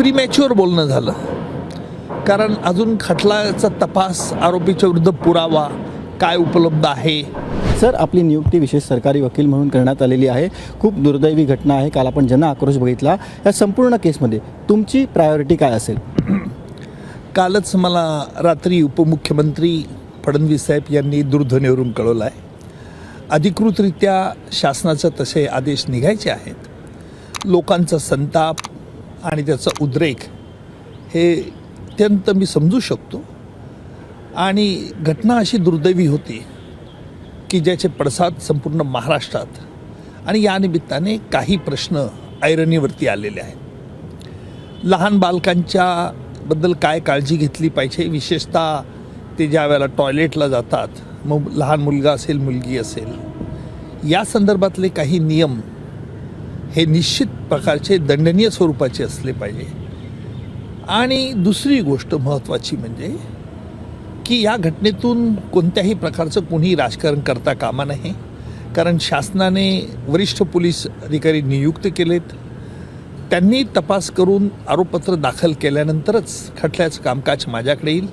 Premature बोलणं झालं. कारण अजून खटलाचा तपास आरोपीच्या विरुद्ध पुरावा काय उपलब्ध आहे? सर आपली नियुक्ती विशेष सरकारी वकील म्हणून करण्यात आलेली आहे. खूप दुर्दैवी घटना आहे. काल आपण जन आक्रोश बघितला या संपूर्ण केसमध्ये तुमची प्रायोरिटी काय असेल? कालच मला रात्री उपमुख्यमंत्री फडणवीस साहेब यांनी दूरध्वनीवरून कळवलं आहे अधिकृतरित्या शासनाचं तसे आदेश निघायचे आहेत. लोकांचा संताप आणि त्याचा उद्रेक हे अत्यंत मी समजू शकतो. आणि घटना अशी दुर्दैवी होती की ज्याचे पडसाद संपूर्ण महाराष्ट्रात आणि या निमित्ताने काही प्रश्न ऐरणीवरती आलेले आहेत. लहान बालकांच्या बद्दल काय काळजी घेतली पाहिजे? विशेषतः ते ज्या वेळेला टॉयलेटला जातात मग लहान मुलगा असेल मुलगी असेल या संदर्भातले काही नियम हे निश्चित प्रकारचे दंडनीय स्वरूपाचे असले पाहिजे. आणि दुसरी गोष्ट महत्त्वाची म्हणजे की या घटनेतून कोणत्याही प्रकारचं कोणी राजकारण करता कामा नाही कारण शासनाने वरिष्ठ पोलीस अधिकारी नियुक्त केलेत. त्यांनी तपास करून आरोपपत्र दाखल केल्यानंतरच खटल्याचं कामकाज माझ्याकडे येईल.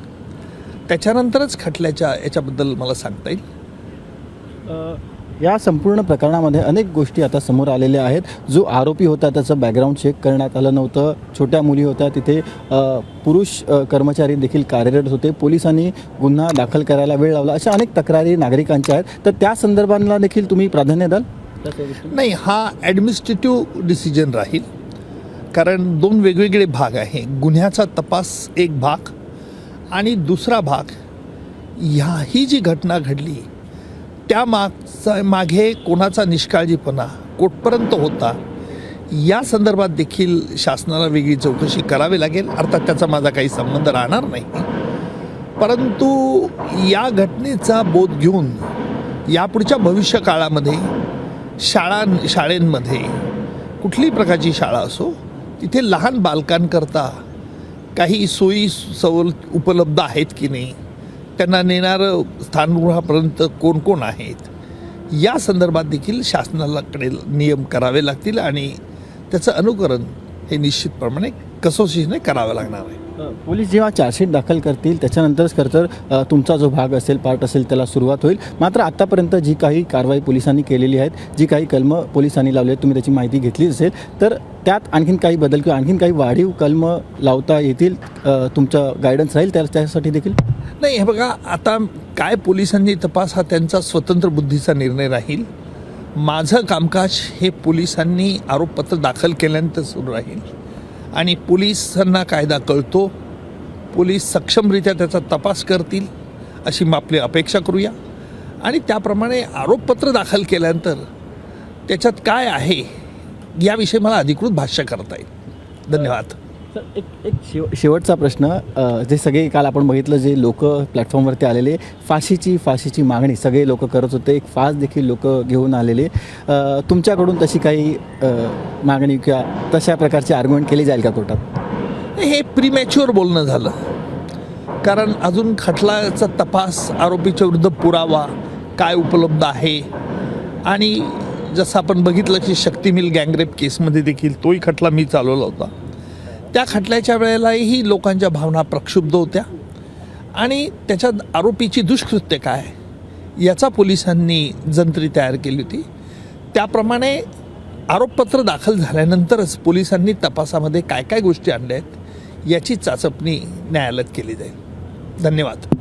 त्याच्यानंतरच खटल्याच्या याच्याबद्दल मला सांगता येईल. या संपूर्ण प्रकरणामध्ये अनेक गोष्टी आता समोर आलेल्या आहेत. जो आरोपी होता त्याचं बॅकग्राऊंड चेक करण्यात आलं नव्हतं. छोट्या मुली होत्या तिथे पुरुष कर्मचारी देखील कार्यरत होते. पोलिसांनी गुन्हा दाखल करायला वेळ लावला. अशा अनेक तक्रारी नागरिकांच्या आहेत. तर त्या संदर्भांना देखील तुम्ही प्राधान्य द्याल? नाही हा ॲडमिनिस्ट्रेटिव्ह डिसिजन राहील. कारण दोन वेगवेगळे भाग आहे. गुन्ह्याचा तपास एक भाग आणि दुसरा भाग ह्या ही जी घटना घडली त्या मागचा मागे कोणाचा निष्काळजीपणा कुठपर्यंत होता या संदर्भात देखील शासनाला वेगळी चौकशी करावी लागेल. अर्थात त्याचा माझा काही संबंध राहणार नाही. परंतु या घटनेचा बोध घेऊन यापुढच्या भविष्य काळामध्ये शाळा शाळेंमध्ये कुठलीही प्रकारची शाळा असो तिथे लहान बालकांकरता काही सोयी सवल उपलब्ध आहेत की नाही त्यांना नेणारं स्थानगृहापर्यंत कोण कोण आहेत? या संदर्भात देखील शासनाकडे नियम करावे लागतील आणि त्याचं अनुकरण हे निश्चितप्रमाणे कसोशीने करावं लागणार आहे. पोलीस जेव्हा चार्जशीट दाखल करतील त्याच्यानंतरच खरं तर तुमचा जो भाग असेल पार्ट असेल त्याला सुरुवात होईल. मात्र आत्तापर्यंत जी काही कारवाई पोलिसांनी केलेली आहेत जी काही कलमं पोलिसांनी लावली आहेत तुम्ही त्याची माहिती घेतली असेल तर त्यात आणखीन काही बदल किंवा आणखीन काही वाढीव कलम लावता येतील तुमचं गायडन्स राहील त्या त्यासाठी देखील? नाही हे बघा आता काय पोलिसांनी तपास हा त्यांचा स्वतंत्र बुद्धीचा निर्णय राहील. माझं कामकाज हे पोलिसांनी आरोपपत्र दाखल केल्यानंतर सुरू राहील. आणि पोलिसांना कायदा कळतो. पोलीस सक्षमरित्या त्याचा तपास करतील अशी मग आपली अपेक्षा करूया. आणि त्याप्रमाणे आरोपपत्र दाखल केल्यानंतर त्याच्यात काय आहे याविषयी मला अधिकृत भाष्य करता येईल. धन्यवाद. सर एक एक शेव शेवटचा प्रश्न जे सगळे काल आपण बघितलं जे लोक प्लॅटफॉर्मवरती आलेले फाशीची फाशीची मागणी सगळे लोक करत होते. एक फास देखील लोक घेऊन आलेले. तुमच्याकडून तशी काही मागणी किंवा तशा प्रकारची आर्ग्युमेंट केली जाईल का कोर्टात? हे प्रीमॅच्युअर बोलणं झालं. कारण अजून खटलाचा तपास आरोपीच्या विरुद्ध पुरावा काय उपलब्ध आहे? आणि जसं आपण बघितलं की शक्ती मिल गँगरेप केसमध्ये देखील तोही खटला मी चालवला होता. त्या खटल्याच्या वेळेलाही लोकांच्या भावना प्रक्षुब्ध होत्या. आणि त्याच्यात आरोपीची दुष्कृत्य काय याचा पोलिसांनी जंत्री तयार केली होती. त्याप्रमाणे आरोपपत्र दाखल झाल्यानंतरच पोलिसांनी तपासामध्ये काय काय गोष्टी आणल्या आहेत याची चाचपणी न्यायालयात केली जाईल. धन्यवाद.